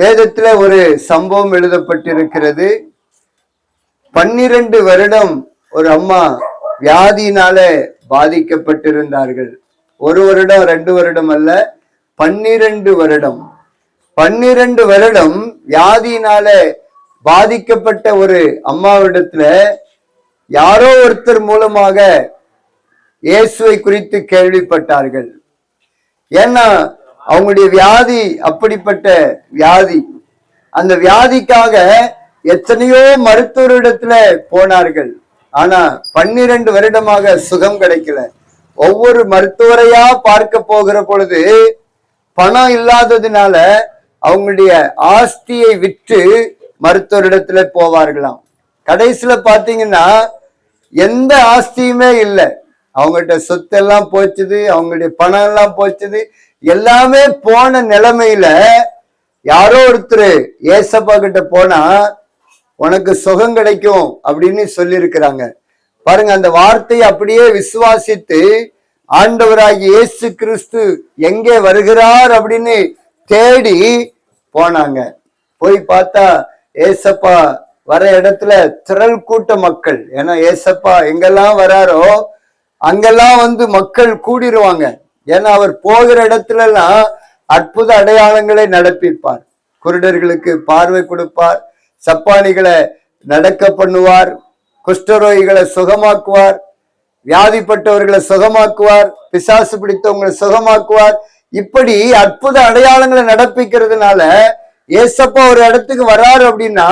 வேதத்துல ஒரு சம்பவம் எழுதப்பட்டிருக்கிறது. பன்னிரண்டு வருடம் ஒரு அம்மா வியாதியினால பாதிக்கப்பட்டிருந்தார்கள். ஒரு வருடம் ரெண்டு வருடம் அல்ல பன்னிரண்டு வருடம். பன்னிரண்டு வருடம் வியாதியினால பாதிக்கப்பட்ட ஒரு அம்மாவிடத்துல யாரோ ஒருத்தர் மூலமாக இயேசுவை குறித்து கேள்விப்பட்டார்கள். ஏன்னா அவங்களுடைய வியாதி அப்படிப்பட்ட வியாதி. அந்த வியாதிக்காக எத்தனையோ மருத்துவரிடத்துல போனார்கள். ஆனா பன்னிரண்டு வருடமாக சுகம் கிடைக்கல. ஒவ்வொரு மருத்துவரையா பார்க்க போகிற பொழுது பணம் இல்லாததுனால அவங்களுடைய ஆஸ்தியை விற்று மருத்துவரிடத்துல போவார்களாம். கடைசியில பாத்தீங்கன்னா எந்த ஆஸ்தியுமே இல்லை. அவங்ககிட்ட சொத்து எல்லாம் போச்சுது அவங்களுடைய பணம் எல்லாம் போச்சுது எல்லாமே போன நிலைமையில யாரோ ஒருத்தர் ஏசப்பா கிட்ட போனா உனக்கு சுகம் கிடைக்கும் அப்படின்னு சொல்லியிருக்கிறாங்க. பாருங்க அந்த வார்த்தையை அப்படியே விசுவாசித்து ஆண்டவராகி இயேசு கிறிஸ்து எங்கே வருகிறார்? அப்படின்னு தேடி போனாங்க. போய் பார்த்தா ஏசப்பா வர இடத்துல திரள் கூட்ட மக்கள். ஏன்னா ஏசப்பா எங்கெல்லாம் வராரோ அங்கெல்லாம் வந்து மக்கள் கூடிருவாங்க. ஏன்னா அவர் போகிற இடத்துல எல்லாம் அற்புத அடையாளங்களை நடப்பிப்பார். குருடர்களுக்கு பார்வை கொடுப்பார். சப்பானிகளை நடக்க பண்ணுவார். குஷ்டரோகிகளை சுகமாக்குவார். வியாதிப்பட்டவர்களை சுகமாக்குவார். பிசாசு பிடித்தவங்களை சுகமாக்குவார். இப்படி அற்புத அடையாளங்களை நடப்பிக்கிறதுனால ஏசப்பா ஒரு இடத்துக்கு வராரு அப்படின்னா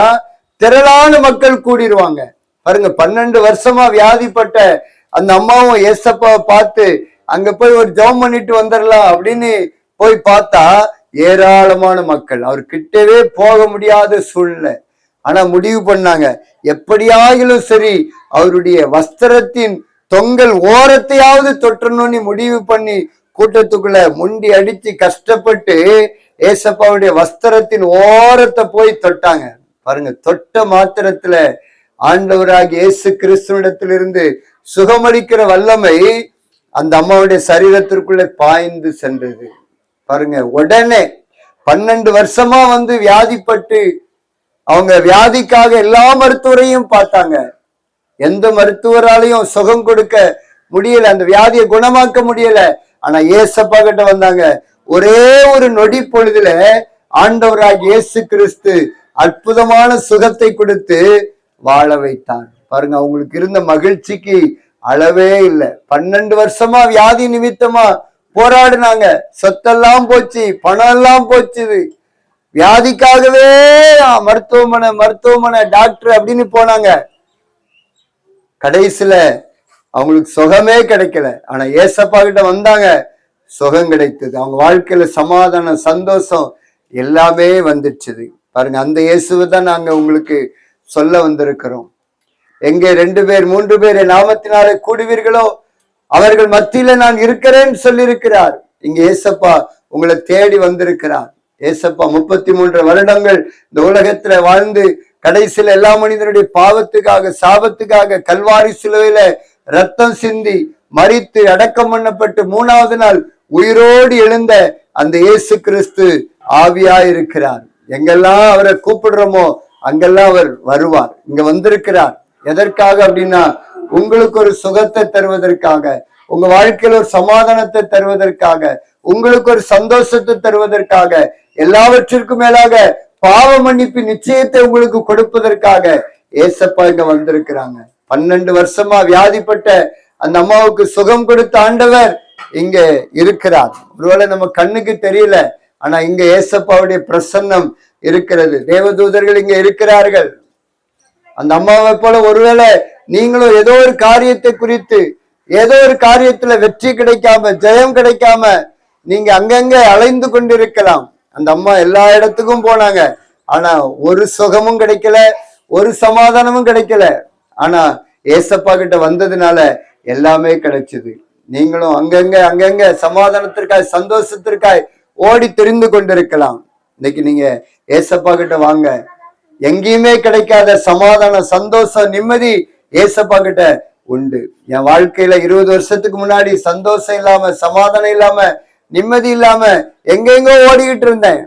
திரளான மக்கள் கூடிடுவாங்க பாருங்க பன்னெண்டு வருஷமா வியாதிப்பட்ட அந்த அம்மாவும் ஏசப்பாவை பார்த்து அங்க போய் ஒரு ஜெபம் பண்ணிட்டு வந்துடலாம் அப்படின்னு போய் பார்த்தா ஏராளமான மக்கள். அவர் கிட்டவே போக முடியாத சூழ்நிலை. ஆனா முடிவு பண்ணாங்க. எப்படியாகிலும் சரி அவருடைய வஸ்திரத்தின் தொங்கல் ஓரத்தையாவது தொற்றணும்னு முடிவு பண்ணி கூட்டத்துக்குள்ள முண்டி அடிச்சு கஷ்டப்பட்டு ஏசப்பாவுடைய வஸ்திரத்தின் ஓரத்தை போய் தொட்டாங்க. பாருங்க தொட்ட மாத்திரத்துல ஆண்டவராக இயேசு கிறிஸ்துவிடத்திலிருந்து சுகமளிக்கிற வல்லமை அந்த அம்மாவுடைய சரீரத்திற்குள்ளே பாய்ந்து சென்றது. பாருங்க உடனே பன்னெண்டு வருஷமா வந்து வியாதிப்பட்டு அவங்க வியாதிக்காக எல்லா மருத்துவரையும் பார்த்தாங்க. எந்த மருத்துவராலையும் சுகம் கொடுக்க முடியல அந்த வியாதியை குணமாக்க முடியல. ஆனா ஏசப்பா கிட்ட வந்தாங்க. ஒரே ஒரு நொடி பொழுதுல ஆண்டவராக இயேசு கிறிஸ்து அற்புதமான சுகத்தை கொடுத்து வாழ வைத்தார். பாருங்க அவங்களுக்கு இருந்த மகிழ்ச்சிக்கு அளவே இல்லை. பன்னெண்டு வருஷமா வியாதி நிமித்தமா போராடினாங்க. சொத்தெல்லாம் போச்சு பணம் எல்லாம் போச்சுது வியாதிக்காகவே மருத்துவமனை மருத்துவமனை டாக்டர் அப்படின்னு போனாங்க. கடைசியில அவங்களுக்கு சுகமே கிடைக்கல. ஆனா ஏசப்பா கிட்ட வந்தாங்க. சுகம் கிடைத்தது. அவங்க வாழ்க்கையில சமாதானம் சந்தோஷம் எல்லாமே வந்துடுச்சுது. பாருங்க அந்த இயேசுவை தான் நாங்க உங்களுக்கு சொல்ல வந்திருக்கிறோம். எங்கே ரெண்டு பேர் மூன்று பேர் என் நாமத்தினாலே கூடுவீர்களோ? அவர்கள் மத்தியில நான் இருக்கிறேன்னு சொல்லியிருக்கிறார். இங்க ஏசப்பா உங்களை தேடி வந்திருக்கிறார். ஏசப்பா முப்பத்தி மூன்று வருடங்கள் இந்த உலகத்துல வாழ்ந்து கடைசியில எல்லா மனிதனுடைய பாவத்துக்காக சாபத்துக்காக கல்வாரி சிலுவையில ரத்தம் சிந்தி மறித்து அடக்கம் பண்ணப்பட்டு மூணாவது நாள் உயிரோடு எழுந்த அந்த இயேசு கிறிஸ்து ஆவியா இருக்கிறார் எங்கெல்லாம் அவரை கூப்பிடுறோமோ அங்கெல்லாம் அவர் வருவார். இங்க வந்திருக்கிறார். எதற்காக அப்படின்னா உங்களுக்கு ஒரு சுகத்தை தருவதற்காக உங்க வாழ்க்கையில ஒரு சமாதானத்தை தருவதற்காக உங்களுக்கு ஒரு சந்தோஷத்தை தருவதற்காக எல்லாவற்றிற்கும் மேலாக பாவ மன்னிப்பு நிச்சயத்தை உங்களுக்கு கொடுப்பதற்காக ஏசப்பா இங்க வந்திருக்கிறாங்க. பன்னெண்டு வருஷமா வியாதிப்பட்ட அந்த அம்மாவுக்கு சுகம் கொடுத்த ஆண்டவர் இங்க இருக்கிறார். ஒருவேளை நம்ம கண்ணுக்கு தெரியல ஆனா இங்க ஏசப்பாவுடைய பிரசன்னம் இருக்கிறது. தேவதூதர்கள் இங்க இருக்கிறார்கள். அந்த அம்மாவை போல ஒருவேளை நீங்களும் ஏதோ ஒரு காரியத்தை குறித்து ஏதோ ஒரு காரியத்துல வெற்றி கிடைக்காம ஜெயம் கிடைக்காம நீங்க அங்கங்க அலைந்து கொண்டிருக்கலாம். அந்த அம்மா எல்லா இடத்துக்கும் போனாங்க. ஆனா ஒரு சுகமும் கிடைக்கல ஒரு சமாதானமும் கிடைக்கல. ஆனா ஏசப்பா கிட்ட வந்ததுனால எல்லாமே கிடைச்சது. நீங்களும் அங்கங்க அங்கங்க சமாதானத்திற்காய் சந்தோஷத்திற்காய் ஓடி தெரிந்து கொண்டிருக்கலாம். இன்னைக்கு நீங்க ஏசப்பா கிட்ட வாங்க. எங்கேயுமே கிடைக்காத சமாதானம் சந்தோஷம் நிம்மதி ஏசப்பா கிட்ட உண்டு. என் வாழ்க்கையில இருபது வருஷத்துக்கு முன்னாடி சந்தோஷம் இல்லாம சமாதானம் இல்லாம நிம்மதி இல்லாம எங்கெங்கோ ஓடிக்கிட்டு இருந்தேன்.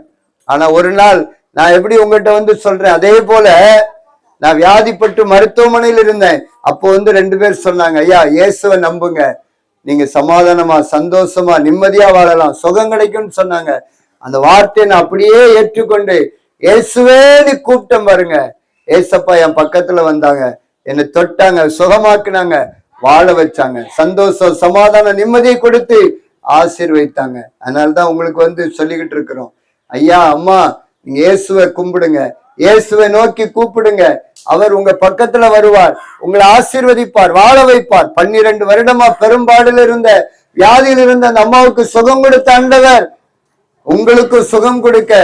ஆனா ஒரு நாள் நான் எப்படி உங்ககிட்ட வந்து சொல்றேன் அதே போல நான் வியாதிப்பட்டு மருத்துவமனையில் இருந்தேன். அப்போ வந்து ரெண்டு பேர் சொன்னாங்க ஐயா இயேசுவை நம்புங்க. நீங்க சமாதானமா சந்தோஷமா நிம்மதியா வாழலாம். சுகம் கிடைக்கும்னு சொன்னாங்க. அந்த வார்த்தையை நான் அப்படியே ஏற்றுக்கொண்டு இயேசுவேன்னு கூப்பிட்டேன் பாருங்க. ஏசப்பா என் பக்கத்துல வந்தாங்க. என்னை தொட்டாங்க சுகமாக்குனாங்க வாழ வச்சாங்க. சந்தோஷம் சமாதானம் நிம்மதியை கொடுத்து ஆசீர்வைத்தாங்க அதனாலதான் உங்களுக்கு வந்து சொல்லிக்கிட்டு இருக்கிறோம். ஐயா அம்மா நீங்க இயேசுவை கும்பிடுங்க. இயேசுவை நோக்கி கூப்பிடுங்க. அவர் உங்க பக்கத்துல வருவார். உங்களை ஆசீர்வதிப்பார் வாழ வைப்பார். பன்னிரண்டு வருடமா பெரும்பாடுல இருந்த வியாதியில் இருந்த அந்த அம்மாவுக்கு சுகம் கொடுத்த ஆண்டவர் உங்களுக்கு சுகம் கொடுக்க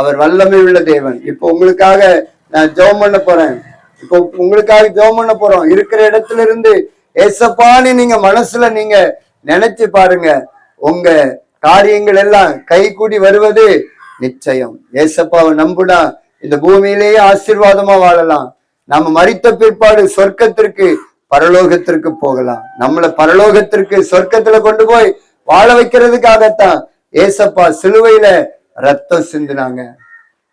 அவர் வல்லமை உள்ள தேவன். இப்போ உங்களுக்காக நான் ஜெபம் பண்ண போறேன். இப்போ உங்களுக்காக ஜெபம் பண்ண போறோம். இருக்கிற இடத்துல இருந்து ஏசப்பான்னு நீங்க மனசுல நீங்க நினைச்சு பாருங்க. உங்க காரியங்கள் எல்லாம் கைகூடி வருவது நிச்சயம். ஏசப்பாவை நம்புனா இந்த பூமியிலேயே ஆசீர்வாதமா வாழலாம். நாம மறித்த பிற்பாடு சொர்க்கத்திற்கு பரலோகத்திற்கு போகலாம். நம்மள பரலோகத்திற்கு சொர்க்கத்துல கொண்டு போய் வாழ வைக்கிறதுக்காகத்தான் ஏசப்பா சிலுவையில ரத்தம் சிந்தினாங்க.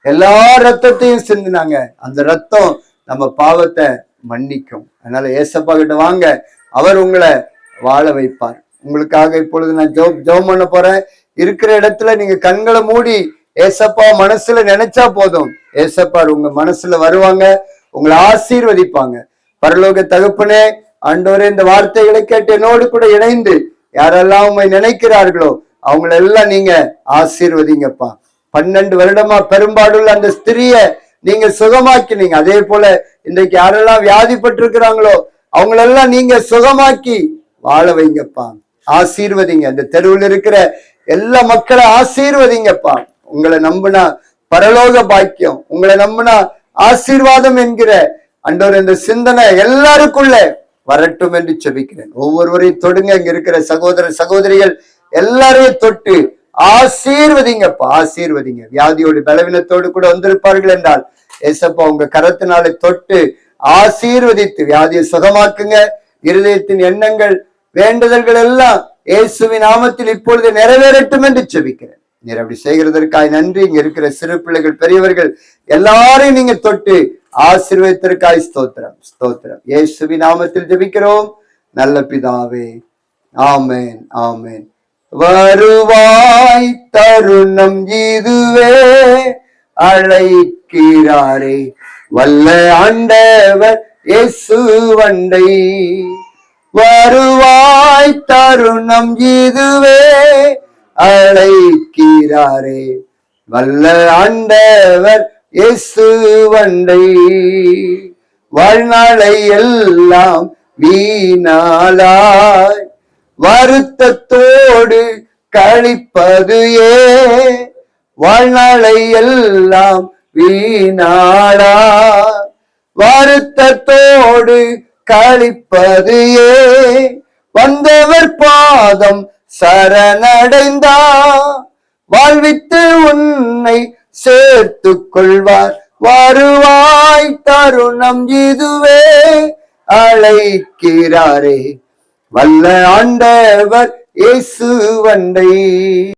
எல்லா ரத்தத்தையும் சிந்தினாங்க. அந்த ரத்தம் நம்ம பாவத்தை மன்னிக்கும். அதனால ஏசப்பா கிட்ட வாங்க. அவர் உங்களை வாழ வைப்பார். உங்களுக்காக இப்பொழுது நான் ஜோ ஜோம் பண்ண போறேன். இருக்கிற இடத்துல நீங்க கண்களை மூடி ஏசப்பா மனசுல நினைச்சா போதும். ஏசப்பா உங்க மனசுல வருவாங்க. உங்களை ஆசீர்வதிப்பாங்க. பரலோக தகப்பனே ஆண்டவரே இந்த வார்த்தைகளை கேட்டு என்னோடு கூட இணைந்து யாரெல்லாம் உண்மை நினைக்கிறார்களோ அவங்களெல்லாம் நீங்க ஆசீர்வதிங்கப்பா. பன்னெண்டு வருடமா பெரும்பாடுள்ள அந்த ஸ்திரிய நீங்க சுகமாக்கினீங்க. அதே போல இன்றைக்கு யாரெல்லாம் வியாதிப்பட்டு இருக்கிறாங்களோ அவங்களெல்லாம் நீங்க சுகமாக்கி வாழ வைங்கப்பா. ஆசீர்வதிங்க. அந்த தெருவில் இருக்கிற எல்லா மக்களை ஆசீர்வதிங்கப்பா. உங்களை நம்பினா பரலோக பாக்கியம். உங்களை நம்பினா ஆசீர்வாதம் என்கிற அன்றோர் இந்த சிந்தனை எல்லாருக்குள்ள வரட்டும் என்று செபிக்கிறேன். ஒவ்வொருவரையும் தொடுங்க. இங்க இருக்கிற சகோதர சகோதரிகள் எல்லாரையும் தொட்டு ஆசீர்வதிங்கப்பா ஆசீர்வதிங்க. வியாதியோடு பலவீனத்தோடு கூட வந்திருப்பார்கள் என்றால் ஏசப்பா உங்க கரத்தினாலே தொட்டு ஆசீர்வதித்து வியாதியை சுகமாக்குங்க. இருதயத்தின் எண்ணங்கள் வேண்டுதல்கள் எல்லாம் இயேசுவின் நாமத்தில் இப்பொழுது நிறைவேறட்டும் என்று செபிக்கிறேன் நீர் அப்படி செய்கிறதற்காய் நன்றி. இங்க இருக்கிற சிறு பிள்ளைகள் பெரியவர்கள் எல்லாரையும் நீங்க தொட்டு ஆசீர்வதித்திற்காய் ஸ்தோத்திரம் ஸ்தோத்திரம். இயேசுவின் நாமத்தில் ஜெபிக்கிறோம். நல்ல பிதாவே ஆமேன் ஆமேன். வருவாய் தருணம் இதுவே அழைக்கிறாரே. வல்ல ஆண்டவர் இயேசு வண்டை. வருவாய் தருணம் இதுவே அழைக்கிறாரே. வல்ல ஆண்டவர் இயேசு வண்டை. வாழ்நாளை எல்லாம் வீணாலாய் வருத்தத்தோடு கழிப்பது ஏ? வாழ்நாளை எல்லாம் வீணாடா. வருத்தத்தோடு கழிப்பது ஏ? வந்தவர் பாதம் சரணடைந்தா. வாழ்வித்து உன்னை சேர்த்து கொள்வார். வருவாய் தருணம் இதுவே அழைக்கிறாரே. வல்ல ஆண்டவர் இயேசு வண்டை